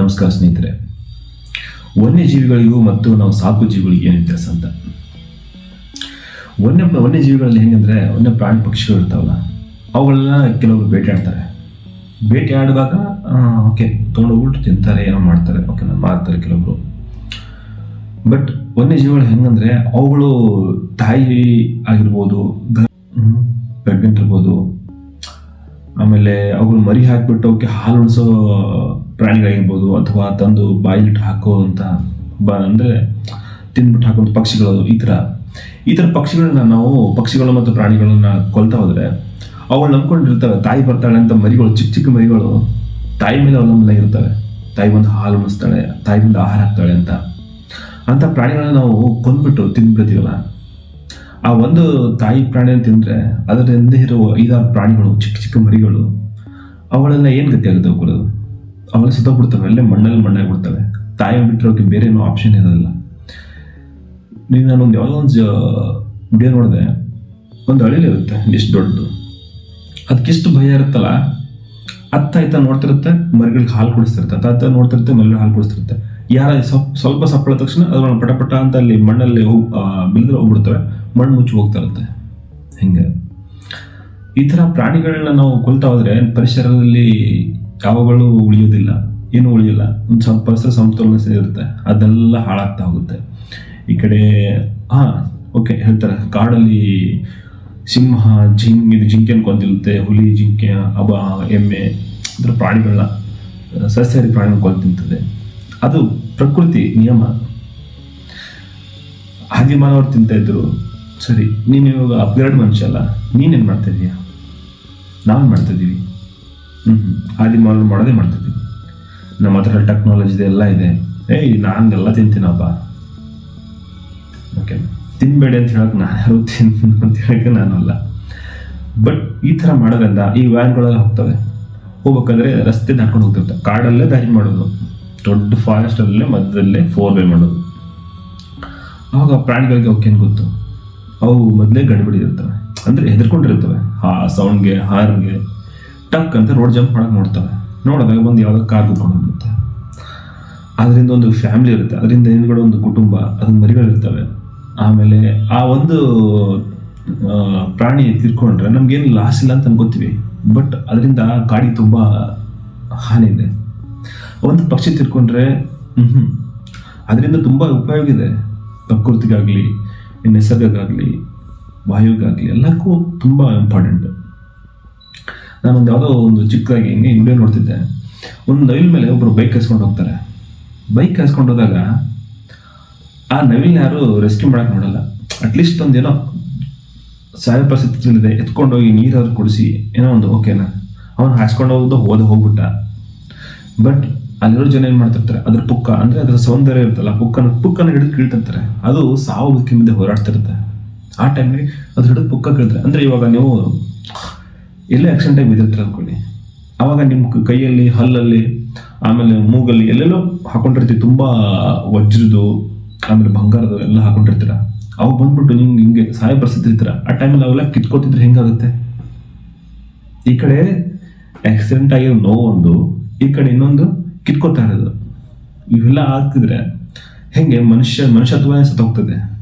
ನಮಸ್ಕಾರ ಸ್ನೇಹಿತರೆ. ವನ್ಯಜೀವಿಗಳಿಗೂ ಮತ್ತು ನಾವು ಸಾಕು ಜೀವಿಗಳಿಗೆ ಏನು ವ್ಯತ್ಯಾಸ ಅಂತ? ವನ್ಯ, ವನ್ಯಜೀವಿಗಳಲ್ಲಿ ಹೆಂಗಂದ್ರೆ ವನ್ಯ ಪ್ರಾಣಿ ಪಕ್ಷಿಗಳು ಇರ್ತಾವಲ್ಲ ಅವುಗಳನ್ನ ಕೆಲವರು ಬೇಟೆಯಾಡ್ತಾರೆ. ಬೇಟೆಯಾಡುವಾಗ ಓಕೆ, ತೊಗೊಂಡೋಗ್ಬಿಟ್ಟು ತಿಂತಾರೆ, ಏನೋ ಮಾಡ್ತಾರೆ, ಓಕೆ, ನಾನು ಮಾಡ್ತಾರೆ ಕೆಲವರು. ಬಟ್ ವನ್ಯಜೀವಿಗಳು ಹೆಂಗಂದ್ರೆ ಅವುಗಳು ತಾಯಿ ಆಗಿರ್ಬೋದು ಪ್ರೆಗ್ನೆಂಟ್ ಇರ್ಬೋದು, ಆಮೇಲೆ ಅವುಗಳು ಮರಿ ಹಾಕಿಬಿಟ್ಟು ಅವಕ್ಕೆ ಹಾಲು ಉಣಿಸೋ ಪ್ರಾಣಿಗಳಾಗಿರ್ಬೋದು ಅಥವಾ ತಂದು ಬಾಯಿಲಿಟ್ಟು ಹಾಕೋವಂಥ ಬ ಅಂದರೆ ತಿಂದ್ಬಿಟ್ಟು ಹಾಕುವಂಥ ಪಕ್ಷಿಗಳು ಈ ಥರ ಈ ಥರ ಪಕ್ಷಿಗಳನ್ನ ನಾವು ಪಕ್ಷಿಗಳು ಮತ್ತು ಪ್ರಾಣಿಗಳನ್ನ ಕೊಲ್ತಾ ಹೋದ್ರೆ ಅವಳು ನಂಬ್ಕೊಂಡಿರ್ತವೆ. ತಾಯಿ ಬರ್ತಾಳೆ ಅಂತ ಮರಿಗಳು, ಚಿಕ್ಕ ಚಿಕ್ಕ ಮರಿಗಳು ತಾಯಿ ಮೇಲೆ ಅವಲಂಬನೆ ಇರ್ತವೆ ತಾಯಿ ಬಂದು ಹಾಲು ಉಣಿಸ್ತಾಳೆ ತಾಯಿ ಬಂದು ಆಹಾರ ಹಾಕ್ತಾಳೆ ಅಂತ. ಅಂಥ ಪ್ರಾಣಿಗಳನ್ನ ನಾವು ಕೊಂದ್ಬಿಟ್ಟು ತಿಂದ್ಬಿಡ್ತೀವಲ್ಲ ಆ ಒಂದು ತಾಯಿ ಪ್ರಾಣಿಯನ್ನು ತಿಂದರೆ ಅದರಿಂದ ಇರುವ ಐದಾರು ಪ್ರಾಣಿಗಳು, ಚಿಕ್ಕ ಚಿಕ್ಕ ಮರಿಗಳು ಅವುಗಳೆಲ್ಲ ಏನು ಗತಿ ಆಗುತ್ತೆ ಅವೆಲ್ಲ ಸುತ್ತೋಗ್ಬಿಡ್ತವೆ ಅಲ್ಲೇ ಮಣ್ಣಲ್ಲಿ ಮಣ್ಣಾಗಿ ಬಿಡ್ತವೆ ತಾಯಿ ಬಿಟ್ಟಿರೋಕೆ ಬೇರೆ ಏನೋ ಆಪ್ಷನ್ ಇರೋದಿಲ್ಲ. ನೀವು ಒಂದು ಯಾವುದೋ ಒಂದು ವಿಡಿಯೋ ನೋಡಿದೆ. ಒಂದು ಅಳಿಲಿರುತ್ತೆ ಇಷ್ಟು ದೊಡ್ಡದು. ಅದಕ್ಕೆಷ್ಟು ಭಯ ಇರುತ್ತಲ್ಲ, ಅತ್ತ ನೋಡ್ತಿರುತ್ತೆ, ಮರಿಗಳಿಗೆ ಹಾಲು ಕುಡಿಸ್ತಿರುತ್ತೆ. ಅತ್ತ ನೋಡ್ತಿರುತ್ತೆ, ಮರಿಗಳಿಗೆ ಹಾಲು ಕುಡಿಸ್ತಿರುತ್ತೆ. ಯಾರ ಸ್ವಲ್ಪ ಸ್ವಲ್ಪ ಸಪ್ಪಳ ತಕ್ಷಣ ಅದ್ರೊಳಗೆ ಪಟ ಪಟ ಅಂತ ಅಲ್ಲಿ ಮಣ್ಣಲ್ಲಿ ಹೋಗಿ ಬಿಲ್ದ್ರೆ ಹೋಗ್ಬಿಡ್ತವೆ. ಮಣ್ಣು ಮುಚ್ಚಿ ಹೋಗ್ತಾ ಇರುತ್ತೆ. ಹಿಂಗೆ? ಈ ಥರ ಪ್ರಾಣಿಗಳನ್ನ ನಾವು ಕೊಲ್ತಾ ಹೋದರೆ ಪರಿಸರದಲ್ಲಿ ಯಾವಾಗಲೂ ಉಳಿಯೋದಿಲ್ಲ ಏನು ಉಳಿಯಲ್ಲ. ಒಂದು ಸ್ವಲ್ಪ ಪರಿಸರ ಸಮತೋಲನ ಇರುತ್ತೆ ಅದೆಲ್ಲ ಹಾಳಾಗ್ತಾ ಹೋಗುತ್ತೆ. ಈ ಕಡೆ, ಹಾಂ, ಓಕೆ, ಹೇಳ್ತಾರೆ. ಕಾಡಲ್ಲಿ ಸಿಂಹ, ಜಿಂಕ್, ಇದು ಜಿಂಕೆ ಅನ್ಕೊಂತಿರುತ್ತೆ ಹುಲಿ, ಜಿಂಕೆ, ಅಬ, ಎಮ್ಮೆ, ಅದರ ಪ್ರಾಣಿಗಳನ್ನ ಸಸ್ಯಾಹಾರಿ ಪ್ರಾಣಿಗಳು ಕೊಂದು ಅದು ಪ್ರಕೃತಿ, ನಿಯಮ. ಆದಿ ಮಾನವರು ತಿಂತ ಇದ್ರು. ಸರಿ, ನೀನು ಇವಾಗ ಅಪ್ಗ್ರೇಡ್ ಮನುಷ್ಯ ಅಲ್ಲ. ನೀನೇನು ಮಾಡ್ತಾ ಇದೀಯ? ನಾವೇನು ಮಾಡ್ತಾ ಇದ್ದೀವಿ ಹ್ಞೂ ಹ್ಞೂ ಆದಿ ಮಾಲ್ ಮಾಡೋದೇ ಮಾಡ್ತಿದ್ವಿ ನಮ್ಮ ಹತ್ರ ಟೆಕ್ನಾಲಜಿ ಎಲ್ಲ ಇದೆ. ಏಯ್ ನಾನೆಲ್ಲ ತಿಂತೀನಪ್ಪ ಓಕೆ ತಿನ್ಬೇಡಿ ಅಂತ ಹೇಳೋಕೆ ನಾನು ಯಾರು ತಿನ್ ಅಂತ ಹೇಳೋಕೆ ನಾನು ಅಲ್ಲ. ಬಟ್ ಈ ಥರ ಮಾಡೋದ್ರಿಂದ ಈ ವ್ಯಾನ್ಗಳೆಲ್ಲ ಹೋಗ್ತವೆ. ಹೋಗ್ಬೇಕಾದ್ರೆ ರಸ್ತೆ ದಾಟ್ಕೊಂಡು ಹೋಗ್ತಿರ್ತವೆ ಕಾಡಲ್ಲೇ ದಾರಿ ಮಾಡೋದು. ದೊಡ್ಡ ಫಾರೆಸ್ಟಲ್ಲೇ ಮಧ್ಯದಲ್ಲೇ ಫೋರ್ ವೇ ಮಾಡೋದು. ಆವಾಗ ಪ್ರಾಣಿಗಳಿಗೆ ಅವಕ್ಕೇನು ಗೊತ್ತು? ಅವು ಮೊದಲೇ ಗಡಿಬಿಡಿ ಇರ್ತವೆ ಅಂದರೆ ಹೆದರ್ಕೊಂಡಿರ್ತವೆ ಆ ಸೌಂಡ್ಗೆ ಹಾರ್ಗೆ ಟಕ್ ಅಂತ ರೋಡ್ ಜಂಪ್ ಮಾಡಕ್ಕೆ ನೋಡ್ತವೆ. ನೋಡಿದಾಗ ಬಂದು ಯಾವುದೋ ಕಾರ್ ಕುತ್ಕೊಂಡು ಹೋಗ್ಬಿಡುತ್ತೆ ಅದರಿಂದ ಒಂದು ಫ್ಯಾಮಿಲಿ ಇರುತ್ತೆ. ಅದರಿಂದ ಹಿಂದ್ಗಡೆ ಒಂದು ಕುಟುಂಬ ಅದ್ರ ಮರಿಗಳಿರ್ತವೆ. ಆಮೇಲೆ ಆ ಒಂದು ಪ್ರಾಣಿ ತೀರ್ಕೊಂಡ್ರೆ ನಮ್ಗೇನು ಲಾಸ್ ಇಲ್ಲ ಅಂತ ಅನ್ಕೋತೀವಿ. ಬಟ್ ಅದರಿಂದ ಗಾಡಿ ತುಂಬ ಹಾನಿ ಇದೆ. ಒಂದು ಪಕ್ಷಿ ತಿರ್ಕೊಂಡ್ರೆ ಹ್ಞೂ ಅದರಿಂದ ತುಂಬ ಉಪಯೋಗ ಇದೆ. ಪ್ರಕೃತಿಗಾಗಲಿ ನಿಸರ್ಗಕ್ಕಾಗಲಿ ವಾಯುಗಾಗಲಿ ಎಲ್ಲಕ್ಕೂ ತುಂಬ ಇಂಪಾರ್ಟೆಂಟ್ ನಾನೊಂದು ಯಾವುದೋ ಒಂದು ಚಿಕ್ಕದಾಗಿ ಹಿಂಗೆ ವಿಡಿಯೋ ನೋಡ್ತಿದ್ದೆ. ಒಂದು ನವಿಲ್ ಮೇಲೆ ಒಬ್ಬರು ಬೈಕ್ ಹಾಸ್ಕೊಂಡು ಹೋಗ್ತಾರೆ. ಬೈಕ್ ಹಾಸ್ಕೊಂಡು ಹೋದಾಗ ಆ ನವಿಲ್ ಯಾರು ರೆಸ್ಕ್ಯೂ ಮಾಡೋಕೆ ನೋಡಲ್ಲ. ಅಟ್ಲೀಸ್ಟ್ ಒಂದೇನೋ ಸಾಯ ಎತ್ಕೊಂಡು ಎತ್ಕೊಂಡೋಗಿ ನೀರಾದ್ರು ಕುಡಿಸಿ, ಏನೋ ಒಂದು ಓಕೆನಾ ಅವನು ಹಾಸ್ಕೊಂಡು ಹೋಗೋದು, ಹೋದ ಹೋಗ್ಬಿಟ್ಟ. ಬಟ್ ಅಲ್ಲಿರೋ ಜನ ಏನು ಮಾಡ್ತಿರ್ತಾರೆ? ಅದ್ರ ಪುಕ್ಕ, ಅಂದರೆ ಅದರ ಸೌಂದರ್ಯ ಇರುತ್ತಲ್ಲ ಪುಕ್ಕನ ಪುಕ್ಕನ ಹಿಡಿದು ಕೀಳ್ತಿರ್ತಾರೆ. ಅದು ಸಾವು ಮುಂದೆ ಹೋರಾಡ್ತಿರುತ್ತೆ. ಆ ಟೈಮ್ಗೆ ಅದ್ರ ಹಿಡಿದು ಪುಕ್ಕ ಕೀಳ್ತಾರೆ. ಅಂದರೆ ಇವಾಗ ನೀವು ಎಲ್ಲೇ ಆಕ್ಸಿಡೆಂಟ್ ಆಗಿ ಬಿದ್ದಿರ್ತಾರೆ ಅನ್ಕೊಳ್ಳಿ. ಅವಾಗ ನಿಮ್ಮ ಕೈಯಲ್ಲಿ, ಹಲ್ಲಲ್ಲಿ, ಆಮೇಲೆ ಮೂಗಲ್ಲಿ ಎಲ್ಲೆಲ್ಲೋ ಹಾಕೊಂಡಿರ್ತೀವಿ ತುಂಬ ವಜ್ರದ್ದು, ಆಮೇಲೆ ಬಂಗಾರದು ಎಲ್ಲ ಹಾಕೊಂಡಿರ್ತೀರ. ಅವು ಬಂದ್ಬಿಟ್ಟು ನಿಮ್ಗೆ ಹಿಂಗೆ ಸಹಾಯ ಪರಿಸ್ಥಿತಿ ಇರ್ತೀರ. ಆ ಟೈಮಲ್ಲಿ ಅವೆಲ್ಲ ಕಿತ್ಕೋತಿದ್ರೆ ಹೆಂಗಾಗುತ್ತೆ? ಈ ಕಡೆ ಆಕ್ಸಿಡೆಂಟ್ ಆಗಿರೋ ನೋವು ಒಂದು ಈ ಕಡೆ ಇನ್ನೊಂದು ಕಿತ್ಕೋತಾ ಇರೋದು. ಇವೆಲ್ಲ ಆಗ್ತಿದ್ರೆ ಹೆಂಗೆ ಮನುಷ್ಯ ಮನುಷ್ಯತ್ವನೇ ಸತ್ತೋಗ್ತದೆ.